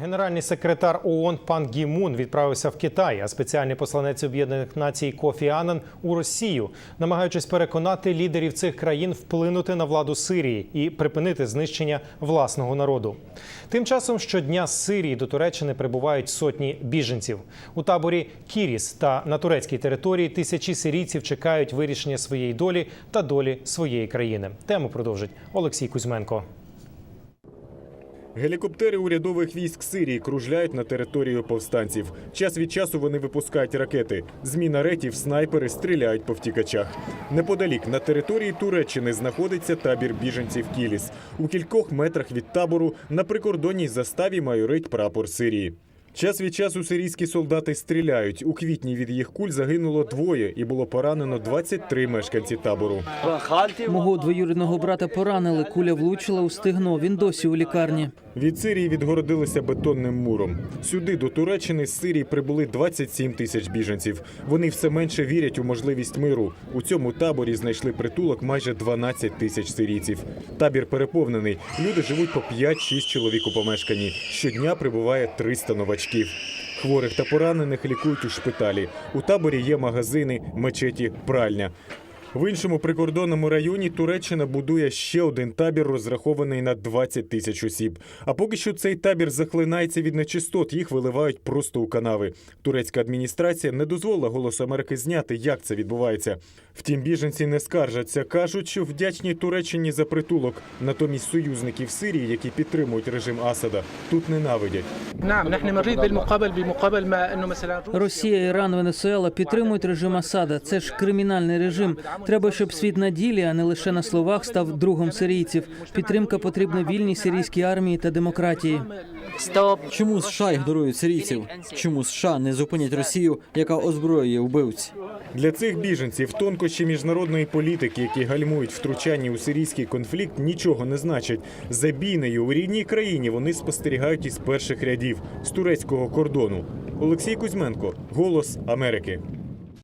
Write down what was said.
Генеральний секретар ООН пан Гі Мун відправився в Китай, а спеціальний посланець Об'єднаних Націй Кофі Анан у Росію, намагаючись переконати лідерів цих країн вплинути на владу Сирії і припинити знищення власного народу. Тим часом щодня з Сирії до Туреччини прибувають сотні біженців. У таборі Кіріс та на турецькій території тисячі сирійців чекають вирішення своєї долі та долі своєї країни. Тему продовжить Олексій Кузьменко. Гелікоптери урядових військ Сирії кружляють на територію повстанців. Час від часу вони випускають ракети. З мінаретів снайпери стріляють по втікачах. Неподалік на території Туреччини знаходиться табір біженців Кіліс. У кількох метрах від табору на прикордонній заставі майорить прапор Сирії. Час від часу сирійські солдати стріляють. У квітні від їх куль загинуло двоє і було поранено 23 мешканці табору. Мого двоюрідного брата поранили. Куля влучила у стегно. Він досі у лікарні. Від Сирії відгородилися бетонним муром. Сюди до Туреччини з Сирії прибули 27 тисяч біженців. Вони все менше вірять у можливість миру. У цьому таборі знайшли притулок майже 12 тисяч сирійців. Табір переповнений. Люди живуть по 5-6 чоловік у помешканні. Щодня прибуває 300 новачків. Хворих та поранених лікують у шпиталі. У таборі є магазини, мечеті, пральня. В іншому прикордонному районі Туреччина будує ще один табір, розрахований на 20 тисяч осіб. А поки що цей табір захлинається від нечистот, їх виливають просто у канави. Турецька адміністрація не дозволила голосу Америки зняти, як це відбувається. Втім, біженці не скаржаться. кажуть, що вдячні Туреччині за притулок. Натомість союзників Сирії, які підтримують режим Асада, тут ненавидять. Росія, Іран, Венесуела підтримують режим Асада. Це ж кримінальний режим. Треба, щоб світ на ділі, а не лише на словах, став другом сирійців. Підтримка потрібна вільній сирійській армії та демократії. Стоп. чому США ігнорують сирійців? Чому США не зупинять Росію, яка озброює вбивць? Для цих біженців тонкощі міжнародної політики, які гальмують втручання у сирійський конфлікт, нічого не значать. За бійнею у рідній країні вони спостерігають із перших рядів з турецького кордону. Олексій Кузьменко, Голос Америки.